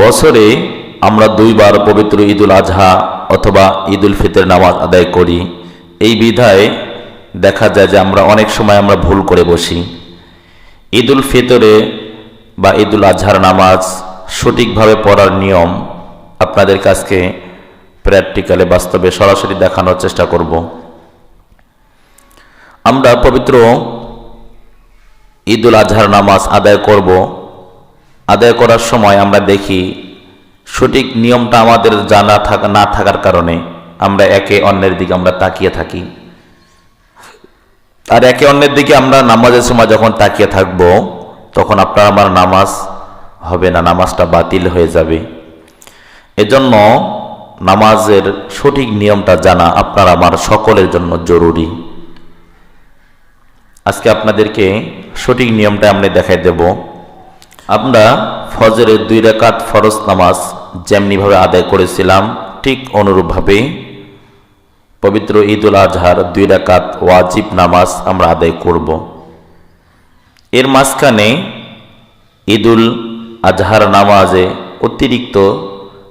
বছরে আমরা দুইবার পবিত্র ঈদুল আজহা অথবা ঈদুল ফিতর নামাজ আদায় করি। এই বিধায় দেখা যায় যে আমরা অনেক সময় আমরা ভুল করে বসি। ঈদুল ফিতরে বা ঈদুল আজহার নামাজ সঠিকভাবে পড়ার নিয়ম আপনাদের কাছকে প্র্যাকটিক্যালে বাস্তবে সরাসরি দেখানোর চেষ্টা করব। আমরা পবিত্র ঈদুল আজহার নামাজ আদায় করব। আদায় করার সময় আমরা দেখি সঠিক নিয়মটা আমাদের জানা থাকা, না থাকার কারণে আমরা একে অন্যের দিকে আমরা তাকিয়ে থাকি। আর একে অন্যের দিকে আমরা নামাজের সময় যখন তাকিয়ে থাকব, তখন আপনার আমার নামাজ হবে না, নামাজটা বাতিল হয়ে যাবে। এজন্য নামাজের সঠিক নিয়মটা জানা আপনার আমার সকলের জন্য জরুরি। আজকে আপনাদেরকে সঠিক নিয়মটা আমরা দেখাই দেব। আমরা ফজরের দুই রাকাত ফরজ নামাজ যেমনিভাবে আদায় করেছিলাম, ঠিক অনুরূপভাবে পবিত্র ঈদুল আজহার দুই রাকাত ওয়াজিব নামাজ আমরা আদায় করব। এর মাঝখানে ঈদুল আজহার নামাজে অতিরিক্ত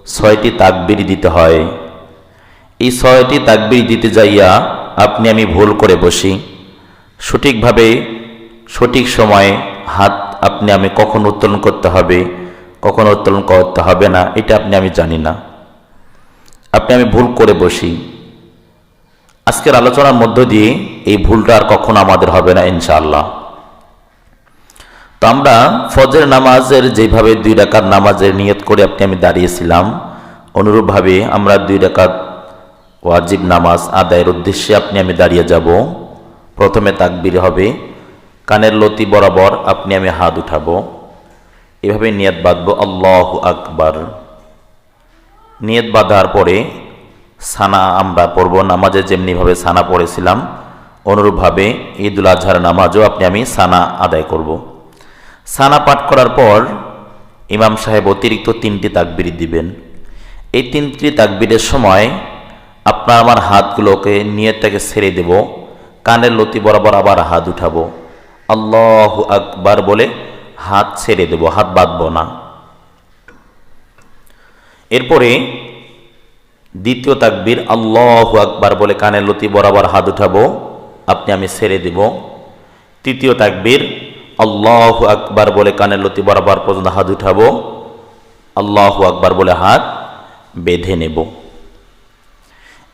ছয়টি তাকবির দিতে হয়। এই ছয়টি তাকবির দিতে যাইয়া আপনি আমি ভুল করে বসি। সঠিকভাবে সঠিক সময়ে হাত আপনি আমি কখন উত্তোলন করতে হবে, কখন উত্তোলন করতে হবে না, এটা আপনি আমি জানি না। আপনি আমি ভুল করে বসি। আজকের আলোচনার মধ্য দিয়ে এই ভুলটা আর কখনো আমাদের হবে না, ইনশাআল্লাহ। তো আমরা ফজর নামাজের যেভাবে দুই রাকাত নামাজের নিয়ত করে আপনি আমি দাঁড়িয়েছিলাম, অনুরূপভাবে আমরা দুই রাকাত ওয়াজিব নামাজ আদায়ের উদ্দেশ্যে আপনি আমি দাঁড়িয়ে যাব। প্রথমে তাকবির হবে কানের লতি বরাবর আপনি আমি হাত উঠাবো। এভাবে নিয়ত বাঁধবো, আল্লাহ আকবার। নিয়ত বাঁধার পরে সানা আমরা পড়ব, নামাজে যেমনিভাবে সানা পড়েছিলাম, অনুরূপভাবে ঈদুল আজহার নামাজও আপনি আমি সানা আদায় করব। সানা পাঠ করার পর ইমাম সাহেব অতিরিক্ত তিনটি তাকবির দিবেন। এই তিনটি তাকবিরের সময় আপনার আমার হাতগুলোকে নিয়তটাকে ছেড়ে দেব, কানের লতি বরাবর আবার হাত উঠাবো। আল্লাহ আকবার বলে হাত ছেড়ে দেব, হাত বাঁধব না। এরপরে দ্বিতীয় তাকবির আল্লাহ আকবার বলে কানে লতি বরাবর হাত উঠাবো, আপনি আমি ছেড়ে দেব। তৃতীয় তাকবির আল্লাহ আকবার বলে কানের লতি বরাবর পর্যন্ত হাত উঠাবো, আল্লাহ আকবার বলে হাত বেঁধে নেব।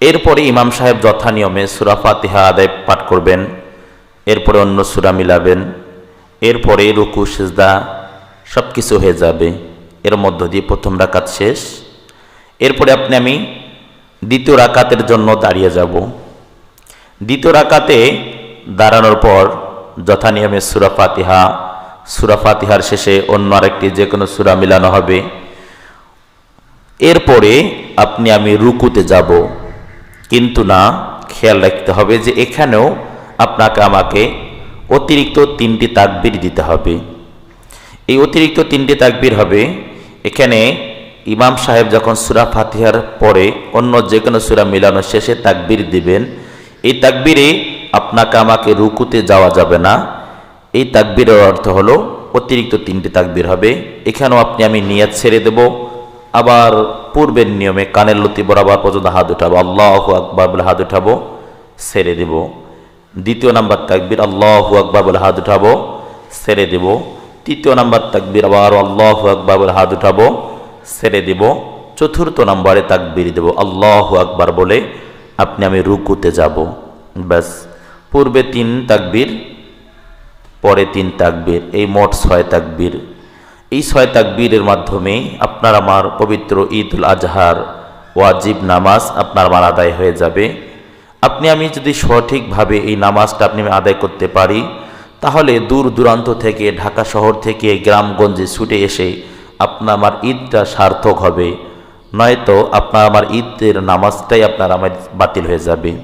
এরপরে ইমাম সাহেব যথা নিয়মে সুরা ফাতিহা আদায় পাঠ করবেন। এরপরে অন্য সুরা মিলাবেন, এরপরে রুকু, সেজদা সব কিছু হয়ে যাবে। এর মধ্য দিয়ে প্রথম রাকাত শেষ। এরপরে আপনি, আমি দ্বিতীয় রাকাতের জন্য দাঁড়িয়ে যাব। দ্বিতীয় রাকাতে দাঁড়ানোর পর যথা নিয়মে সুরা ফাতিহা, সুরা ফাতিহার শেষে অন্য আরেকটি যে কোনো সুরা মিলানো হবে। এরপরে আপনি, আমি রুকুতে যাব। কিন্তু না, খেয়াল রাখতে হবে যে এখানেও আপনাকে আমাকে অতিরিক্ত তিনটি তাকবির দিতে হবে। এই অতিরিক্ত তিনটি তাকবির হবে, এখানে ইমাম সাহেব যখন সুরা ফাতিহার পরে অন্য যে কোনো সুরা মিলানোর শেষে তাকবির দিবেন, এই তাকবিরে আপনাকে আমাকে রুকুতে যাওয়া যাবে না। এই তাকবিরের অর্থ হলো অতিরিক্ত তিনটি তাকবির হবে, এখানেও আপনি আমি নিয়াত ছেড়ে দেব। আবার পূর্বের নিয়মে কানের লতি বরাবর পর্যন্ত হাত উঠাবো, আল্লাহ আকবার বলে হাত উঠাবো, ছেড়ে দেব। দ্বিতীয় নাম্বার তাকবির, আল্লাহ আকবার বলে হাত উঠাবো, ছেড়ে দেব। তৃতীয় নাম্বার তাকবির, আবার আল্লাহ আকবার বলে হাত উঠাবো, ছেড়ে দেব। চতুর্থ নম্বরে তাকবির দেব, আল্লাহ আকবার বলে আপনি আমি রুকুতে যাব। ব্যাস, পূর্বে তিন তাকবির, পরে তিন তাকবির, এই মোট ছয় তাকবির। এই ছয় তাকবীরের মাধ্যমে আপনার আমার পবিত্র ঈদুল আজহার ওয়াজিব নামাজ আপনার আমার আদায় হয়ে যাবে। আপনি আমি যদি সঠিকভাবে এই নামাজটা আপনি আদায় করতে পারি, তাহলে দূর দূরান্ত থেকে, ঢাকা শহর থেকে, গ্রামগঞ্জে ছুটে এসে আপনার আমার ঈদটা সার্থক হবে। নয়তো আপনার আমার ঈদের নামাজটাই আপনার আমার বাতিল হয়ে যাবে।